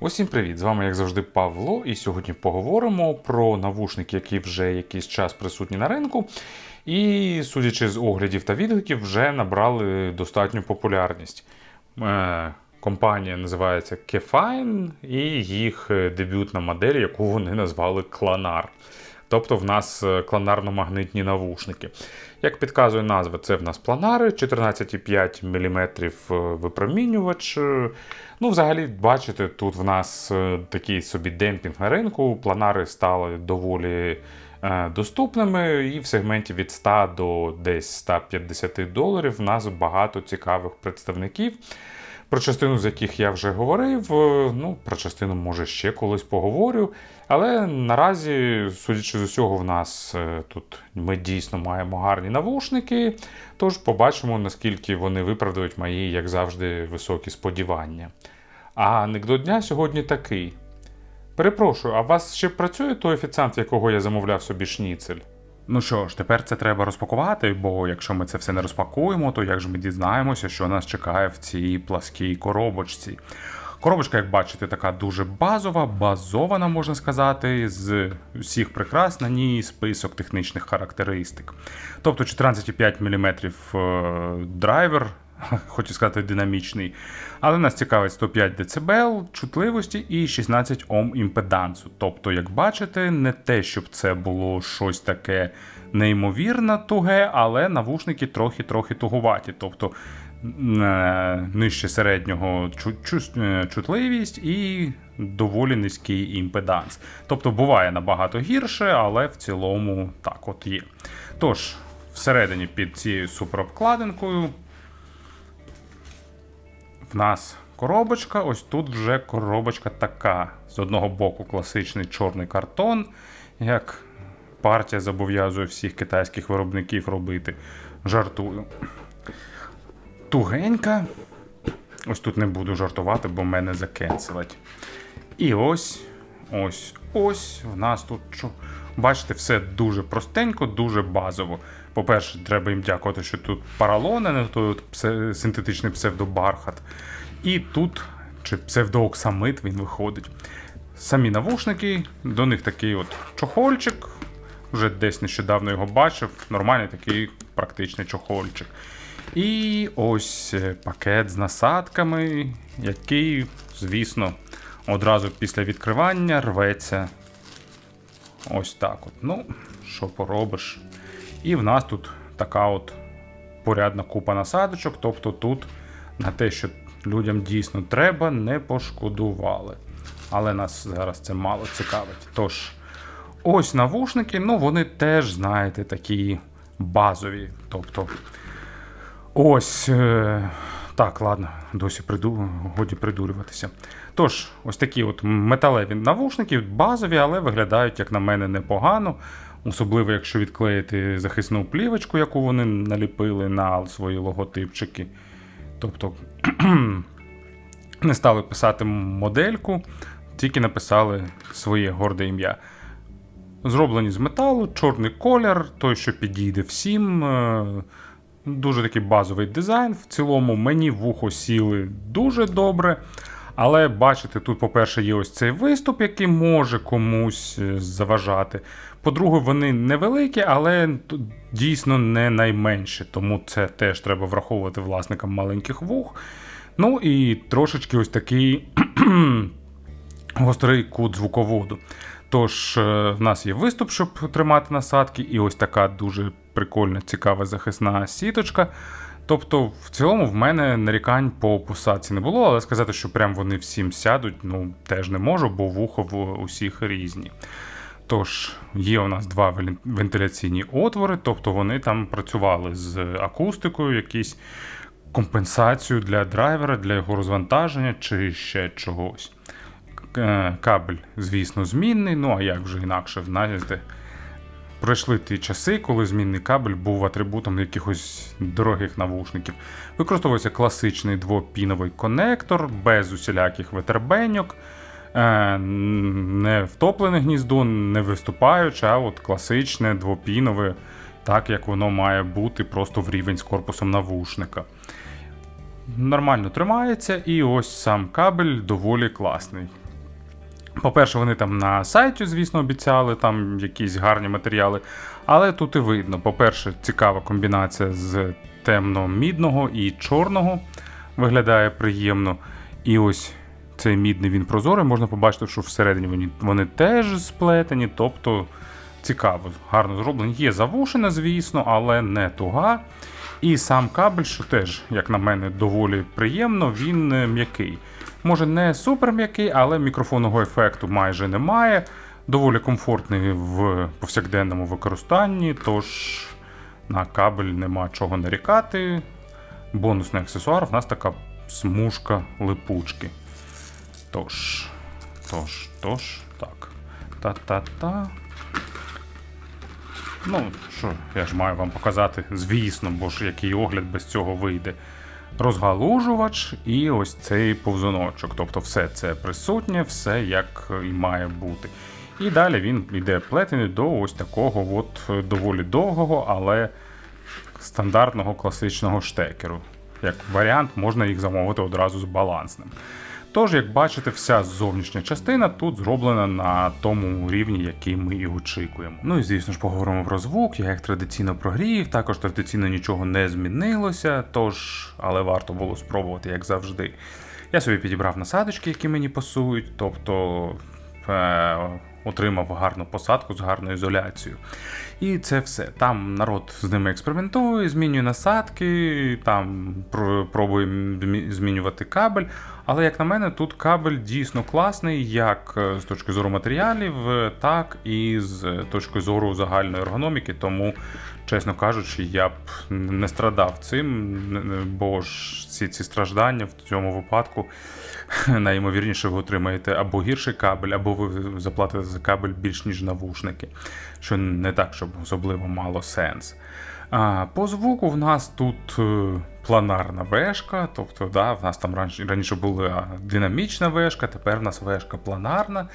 Усім привіт! З вами, як завжди, Павло, і сьогодні поговоримо про навушники, які вже якийсь час присутні на ринку. І, судячи з оглядів та відгуків, вже набрали достатню популярність. Е, Компанія називається Kefine, і їх е, дебютна модель, яку вони назвали Clanar. Тобто в нас е, кланарно-магнитні навушники. Як підказує назва, це в нас планари, 14,5 мм випромінювач. Е, Ну, взагалі, бачите, тут в нас е, такий собі демпінг на ринку. Планари стали доволі доступними, і в сегменті від 100 до десь 150 доларів в нас багато цікавих представників. Про частину з яких я вже говорив, е, ну, про частину, може, ще колись поговорю. Але наразі, судячи з усього, в нас е, тут ми дійсно маємо гарні навушники. Тож побачимо, наскільки вони виправдають мої, як завжди, високі сподівання. А анекдот дня сьогодні такий. Перепрошую, а у вас ще працює той офіціант, якого я замовляв собі шніцель? Ну що ж, тепер це треба розпакувати, бо якщо ми це все не розпакуємо, то як ж ми дізнаємося, що нас чекає в цій пласкій коробочці? Коробочка, як бачите, така дуже базова, базована, можна сказати, з усіх прикрас на ній список технічних характеристик. Тобто 14,5 мм е, драйвер, хочу сказати, динамічний. Але нас цікавить 105 дБ чутливості і 16 Ом імпедансу. Тобто, як бачите, не те, щоб це було щось таке неймовірно туге, але навушники трохи-трохи тугуваті. Тобто е, нижче середнього е, чутливість і доволі низький імпеданс. Тобто буває набагато гірше, але в цілому так от є. Тож, всередині під цією суперобкладинкою в нас коробочка. Ось тут вже коробочка така. З одного боку класичний чорний картон, як партія зобов'язує всіх китайських виробників робити. Жартую. Тугенька. Ось тут не буду жартувати, бо мене закенселять. І ось, ось, ось в нас тут. Бачите, все дуже простенько, дуже базово. По-перше, треба їм дякувати, що тут паралон, а не той от синтетичний псевдобархат. І тут чи псевдооксамит він виходить. Самі навушники, до них такий от чохольчик. Вже десь нещодавно його бачив. Нормальний такий практичний чохольчик. І ось е, пакет з насадками, який, звісно, одразу після відкривання рветься. Ось так от. Ну, що поробиш. І в нас тут така от порядна купа насадочок. Тобто тут на те, що людям дійсно треба, не пошкодували. Але нас зараз це мало цікавить. Тож, ось навушники, ну вони теж, знаєте, такі базові. Тобто, ось. Е- так, ладно, досі приду... годі придурюватися. Тож, ось такі от металеві навушники, базові, але виглядають, як на мене, непогано. Особливо, якщо відклеїти захисну плівочку, яку вони наліпили на свої логотипчики. Тобто не стали писати модельку, тільки написали своє горде ім'я. Зроблені з металу, чорний колір, той, що підійде всім. е, Дуже такий базовий дизайн. В цілому мені вухо сіли дуже добре. Але бачите, тут, по-перше, є ось цей виступ, який може комусь е, заважати. По-друге, вони невеликі, але дійсно не найменші. Тому це теж треба враховувати власникам маленьких вух. Ну і трошечки ось такий гострий кут звуководу. Тож, е, в нас є виступ, щоб тримати насадки, і ось така дуже прикольна, цікава захисна сіточка. Тобто, в цілому, в мене нарікань по посадці не було, але сказати, що прям вони всім сядуть, ну теж не можу, бо вухо в усіх різні. Тож, є у нас два вентиляційні отвори, тобто вони там працювали з акустикою, якісь компенсацію для драйвера, для його розвантаження чи ще чогось. Е, Кабель, звісно, змінний, ну а як вже інакше, знаєте, пройшли ті часи, коли змінний кабель був атрибутом якихось дорогих навушників. Використовується класичний двопіновий конектор без усіляких ветербеньок. Е, Не втоплене гніздо, не виступаюче, а от класичне двопінове, так як воно має бути просто в рівень з корпусом навушника. Нормально тримається, і ось сам кабель доволі класний. По-перше, вони там на сайті, звісно, обіцяли там якісь гарні матеріали. Але тут і видно, по-перше, цікава комбінація з темно-мідного і чорного. Виглядає приємно. І ось цей мідний він прозорий. Можна побачити, що всередині вони, вони теж сплетені, тобто цікаво, гарно зроблені. Є завушена, звісно, але не туга. І сам кабель, що теж, як на мене, доволі приємно, він е, м'який. Може, не супер м'який, але мікрофонного ефекту майже немає. Доволі комфортний в повсякденному використанні, тож на кабель нема чого нарікати. Бонусний аксесуар в нас така смужка липучки. Тож, тож, тож, так. Та-та-та. Ну, що, я ж маю вам показати, звісно, бо ж який огляд без цього вийде. Розгалужувач і ось цей повзуночок. Тобто все це присутнє, все як і має бути. І далі він йде плетений до ось такого от доволі довгого, але стандартного класичного штекеру. Як варіант, можна їх замовити одразу з балансним. Тож, як бачите, вся зовнішня частина тут зроблена на тому рівні, який ми і очікуємо. Ну і звісно ж поговоримо про звук. Я як традиційно прогрів, також традиційно нічого не змінилося, тож, але варто було спробувати, як завжди. Я собі підібрав насадочки, які мені пасують, тобто е- отримав гарну посадку з гарною ізоляцією. І це все. Там народ з ними експериментує, змінює насадки, там про- пробує змінювати кабель. Але як на мене, тут кабель дійсно класний, як е, з точки зору матеріалів, е, так і з точки зору загальної ергономіки. Тому, чесно кажучи, я б не страдав цим, бо ж всі ці страждання в цьому випадку найімовірніше ви отримаєте або гірший кабель, або ви заплатите за кабель більш ніж навушники, що не так, щоб особливо мало сенс. По звуку в нас тут е, планарна вешка, тобто да, в нас там раніше, раніше була динамічна вешка, тепер в нас вешка планарна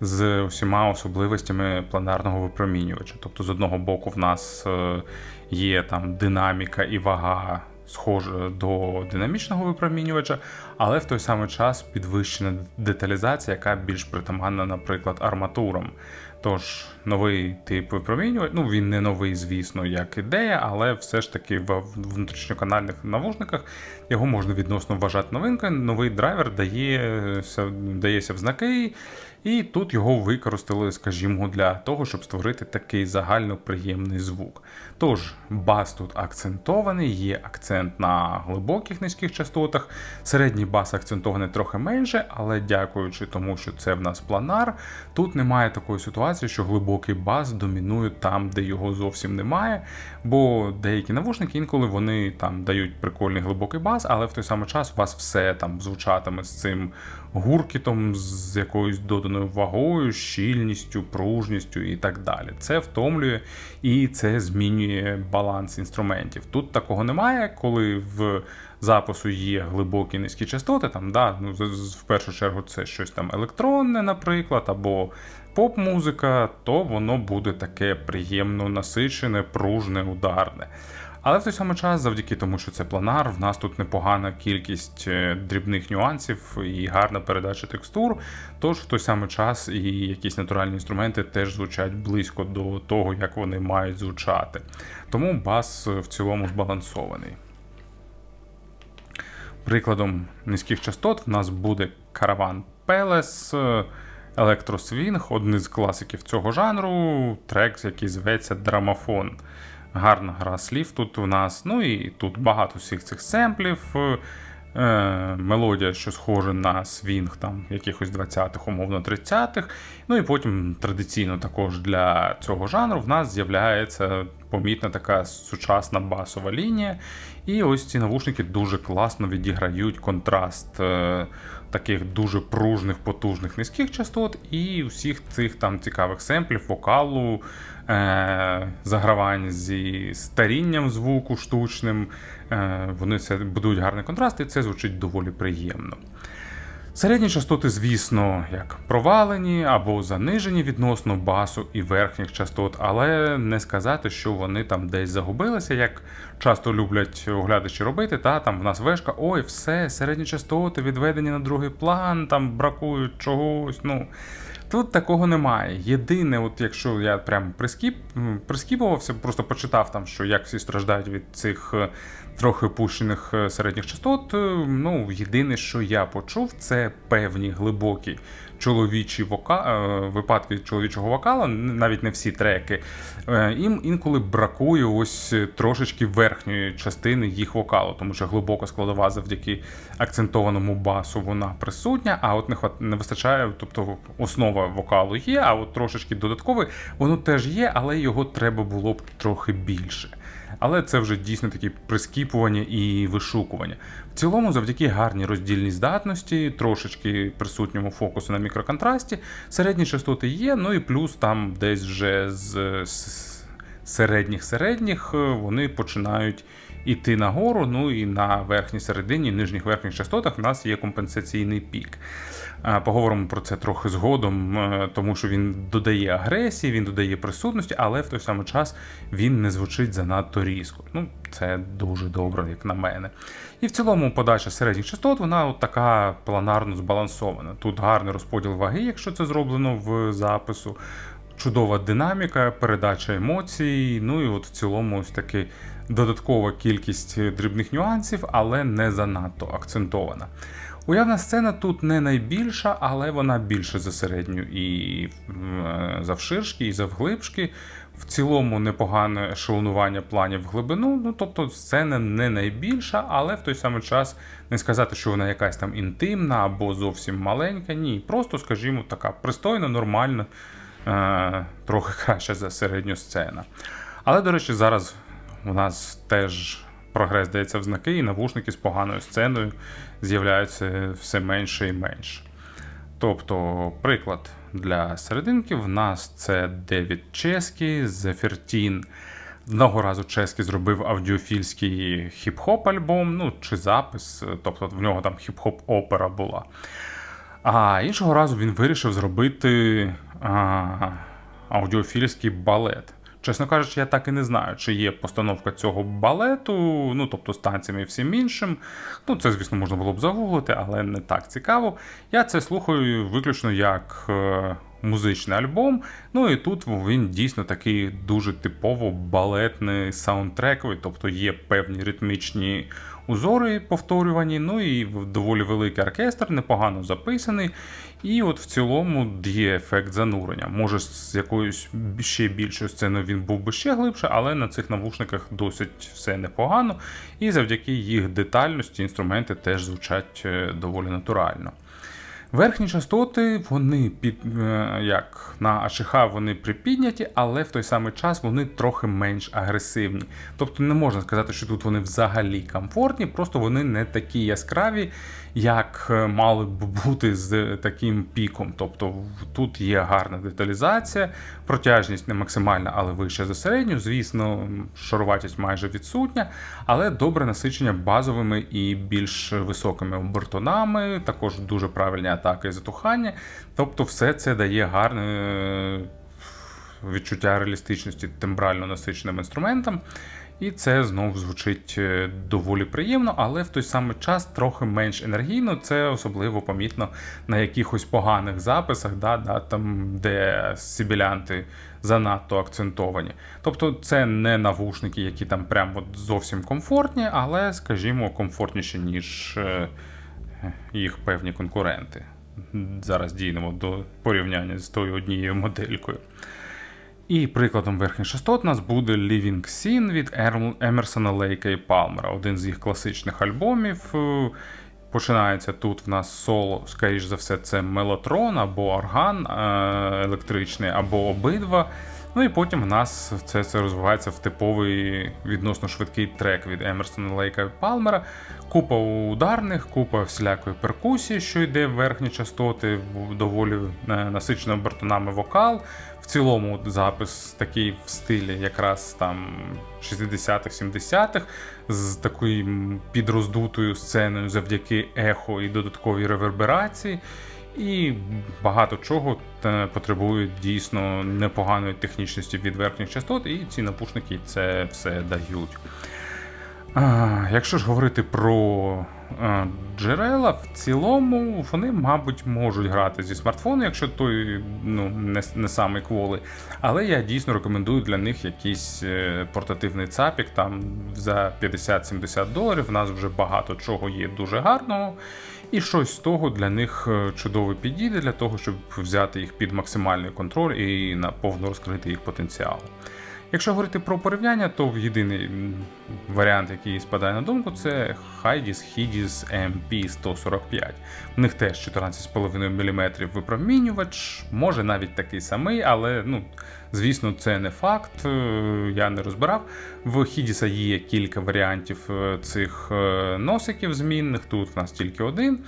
з усіма особливостями планарного випромінювача. Тобто, з одного боку, в нас е, є там динаміка і вага. Схожа до динамічного випромінювача, але в той самий час підвищена деталізація, яка більш притаманна, наприклад, арматурам. Тож новий тип випромінювача, ну він не новий, звісно, як ідея, але все ж таки в внутрішньоканальних навушниках його можна відносно вважати новинкою. Новий драйвер дається, дається в знаки, і тут його використали, скажімо, для того, щоб створити такий загально приємний звук. Тож, бас тут акцентований, є акцент на глибоких низьких частотах. Середній бас акцентований трохи менше, але дякуючи тому, що це в нас планар, тут немає такої ситуації, що глибокий бас домінує там, де його зовсім немає. Бо деякі навушники інколи вони там дають прикольний глибокий бас, але в той самий час у вас все там звучатиме з цим гуркітом, з якоюсь доданою вагою, щільністю, пружністю і так далі. Це втомлює і це змінює баланс інструментів. Тут такого немає, коли в запису є глибокі низькі частоти. Там, да, ну, в першу чергу це щось там електронне, наприклад, або поп-музика, то воно буде таке приємно насичене, пружне, ударне. Але в той самий час, завдяки тому, що це планар, в нас тут непогана кількість е, дрібних нюансів і гарна передача текстур. Тож в той самий час і якісь натуральні інструменти теж звучать близько до того, як вони мають звучати. Тому бас е, в цілому збалансований. Прикладом низьких частот в нас буде Caravan Palace, Електросвінг, один з класиків цього жанру, трек, який зветься Драмафон. Гарна гра слів тут у нас. Ну і тут багато всіх цих семплів. Е, мелодія, що схожа на свінг там якихось 20-х, умовно 30-х. Ну і потім традиційно також для цього жанру в нас з'являється помітна така сучасна басова лінія. І ось ці навушники дуже класно відіграють контраст е, таких дуже пружних, потужних низьких частот і усіх цих там цікавих семплів, вокалу, е, загравань зі старінням звуку штучним. Е, вони це будують гарний контраст, і це звучить доволі приємно. Середні частоти, звісно, як провалені або занижені відносно басу і верхніх частот, але не сказати, що вони там десь загубилися, як часто люблять оглядачі робити. Та там в нас вешка, ой, все, середні частоти відведені на другий план, там бракують чогось. Ну тут такого немає. Єдине, от якщо я прям прискіп, прискіпувався, просто почитав там, що як всі страждають від цих е, трохи пущених е, середніх частот. е, Ну, єдине, що я почув, це певні глибокі чоловічі вока... е, випадки чоловічого вокала, навіть не всі треки. Е, Їм інколи бракує ось трошечки верхньої частини їх вокалу, тому що глибока складова завдяки акцентованому басу вона присутня, а от не хват... не вистачає, тобто основа вокалу є, а от трошечки додатковий, воно теж є, але його треба було б трохи більше. Але це вже дійсно такі прискіпування і вишукування. В цілому, завдяки гарній роздільній здатності, трошечки присутньому фокусу на мікроконтрасті, середні частоти є, ну і плюс там десь вже з, середніх середніх вони починають іти нагору. Ну і на верхній середині, нижніх верхніх частотах в нас є компенсаційний пік. Поговоримо про це трохи згодом, е, тому що він додає агресії, він додає присутності, але в той самий час він не звучить занадто різко. Ну, це дуже добре, як на мене. І в цілому подача середніх частот, вона от така планарно збалансована. Тут гарний розподіл ваги, якщо це зроблено в запису. Чудова динаміка, передача емоцій. Ну і от в цілому ось таки додаткова кількість дрібних нюансів, але не занадто акцентована. Уявна сцена тут не найбільша, але вона більше за середню і е, завширшки, і завглибшки. В цілому непогане ешелонування планів в глибину. Ну тобто сцена не найбільша, але в той самий час не сказати, що вона якась там інтимна або зовсім маленька. Ні, просто, скажімо, така пристойна, нормальна, е, трохи краща за середню сцена. Але, до речі, зараз у нас теж прогрес дається в знаки, і навушники з поганою сценою з'являються все менше і менше. Тобто, приклад для серединки в нас це Девід Ческі, Зефіртін. Одного разу Ческі зробив аудіофільський хіп-хоп альбом, ну чи запис, тобто в нього там хіп-хоп опера була. А іншого разу він вирішив зробити а, аудіофільський балет. Чесно кажучи, я так і не знаю, чи є постановка цього балету, ну тобто з танцями і всім іншим. Ну, це, звісно, можна було б загуглити, але не так цікаво. Я це слухаю виключно як е, музичний альбом. Ну і тут він дійсно такий дуже типово балетний саундтрековий, тобто є певні ритмічні узори повторювані, ну і доволі великий оркестр, непогано записаний. І от в цілому є ефект занурення. Може, з якоюсь ще більшою сценою він був би ще глибше, але на цих навушниках досить все непогано. І завдяки їх детальності інструменти теж звучать е, доволі натурально. Верхні частоти, вони під е, як на АШХ вони припідняті, але в той самий час вони трохи менш агресивні. Тобто не можна сказати, що тут вони взагалі комфортні, просто вони не такі яскраві, як е, мали б бути з таким піком. Тобто тут є гарна деталізація, протяжність не максимальна, але вища за середню. Звісно, шаруватість майже відсутня, але добре насичення базовими і більш високими обертонами, також дуже правильні атаки і затухання. Тобто, все це дає гарне е, відчуття реалістичності тембрально насиченим інструментам. І це знову звучить е, доволі приємно, але в той самий час трохи менш енергійно. Це особливо помітно на якихось поганих записах, да, да, там, де сибілянти занадто акцентовані. Тобто це не навушники, які там прям от зовсім комфортні, але, скажімо, комфортніші, ніж е, їх певні конкуренти. Зараз дійдемо до порівняння з тою однією моделькою. І прикладом верхніх частот у нас буде Living Scene від Емерсона Лейка і Палмера, один з їх класичних альбомів. Е, Починається тут в нас соло, скоріш за все, це мелотрон або орган е, електричний, або обидва. Ну і потім в нас це, це розвивається в типовий відносно швидкий трек від Емерсона Лейка і Палмера. Купа ударних, купа всілякої перкусії, що йде в верхні частоти, доволі е, насичено бартонами вокал. В цілому запис такий в стилі якраз там 60-х, 70-х, з такою підроздутою сценою завдяки ехо і додатковій реверберації. І багато чого е, потребує дійсно непоганої технічності від верхніх частот, і ці напушники це все дають. Якщо ж говорити про е, джерела, в цілому вони, мабуть, можуть грати зі смартфону, якщо той ну, не, не самий кволий. Але я дійсно рекомендую для них якийсь е, портативний цапік. Там за 50-70 доларів в нас вже багато чого є дуже гарного. І щось з того для них е, чудово підійде для того, щоб взяти їх під максимальний контроль і наповно розкрити їх потенціал. Якщо говорити про порівняння, то єдиний варіант, який спадає на думку, це Hydis Hidis MP145. У них теж 14,5 мм випромінювач, може навіть такий самий, але ну, звісно, це не факт. е, Я не розбирав. В Hidis є кілька варіантів е, цих е, носиків змінних. Тут в нас тільки один.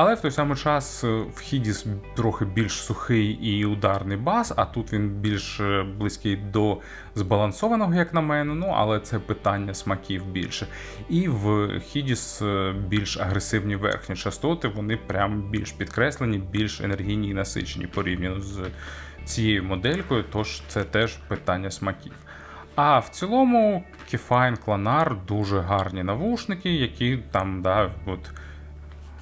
Але в той самий час е, в Хідіс трохи більш сухий і ударний бас, а тут він більш е, близький до збалансованого, як на мене. Ну але це питання смаків більше. І в Хідіс е, більш агресивні верхні частоти, вони прям більш підкреслені, більш енергійні і насичені порівняно з цією моделькою. Тож це теж питання смаків. А в цілому Keyfine Clanar дуже гарні навушники, які там, да, от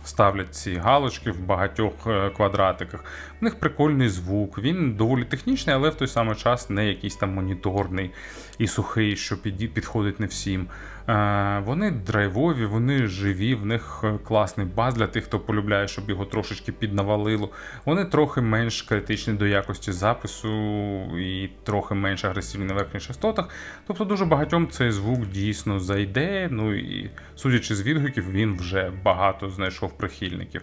ставлять ці галочки в багатьох е, квадратиках. В них прикольний звук, він доволі технічний, але в той самий час не якийсь там моніторний і сухий, що підходить не всім. Е, Вони драйвові, вони живі, в них е, класний бас для тих, хто полюбляє, щоб його трошечки піднавалило. Вони трохи менш критичні до якості запису і трохи менш агресивні на верхніх частотах. Тобто дуже багатьом цей звук дійсно зайде. Ну і судячи з відгуків, він вже багато знайшов прихильників.